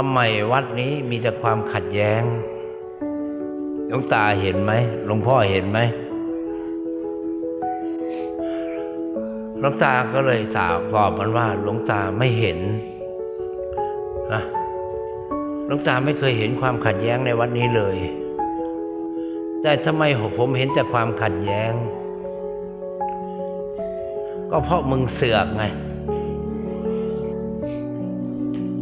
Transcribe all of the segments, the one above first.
ทำไมวัดนี้มีแต่ความขัดแย้งหลวงตาเห็นไหมหลวงพ่อเห็นไหมหลวงตาก็เลยสาวตอบมันว่าหลวงตาไม่เห็นนะหลวงตาไม่เคยเห็นความขัดแย้งในวัดนี้เลย แต่ทำไมผมเห็นแต่ความขัดแย้ง ก็เพราะมึงเสือกไง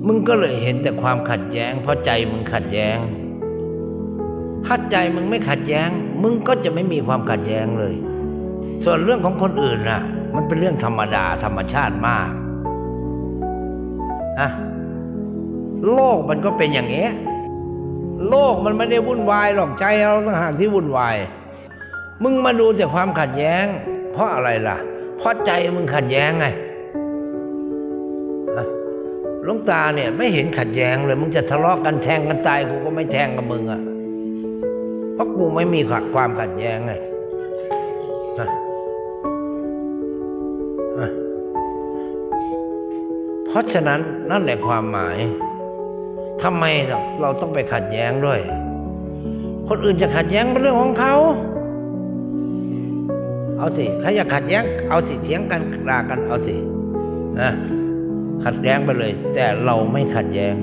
มึงก็เลยเห็นแต่ความขัดแย้ง เพราะใจมึงขัดแย้ง ถ้าใจมึงไม่ขัดแย้ง มึงก็จะไม่มีความขัดแย้งเลย ส่วนเรื่องของคนอื่นน่ะ มันเป็นเรื่องธรรมดาธรรมชาติมากอะโลกมันก็เป็นอย่างเงี้ยโลกมันไม่ได้วุ่นวายหรอกใจเราต่างหากที่วุ่นวาย มึงมาดูแต่ความขัดแย้ง เพราะอะไรล่ะ เพราะใจมึงขัดแย้งไง ลวงตาเนี่ย ไม่เห็นขัดแย้งเลย มึงจะทะเลาะกันแทงกันตายกูก็ไม่แทงกับมึงอะเพราะกูไม่มีความขัดแย้งไงเพราะฉะนั้นนั่นแหละความหมายทำไมเราต้องไปขัดแย้งด้วย คนอื่นจะขัดแย้งเป็นเรื่องของเขา เอาสิใครอยากขัดแย้ง เอาสิเถียงกันด่ากันเอาสินะ ขัดแย้งไปเลย แต่เราไม่ขัดแย้ง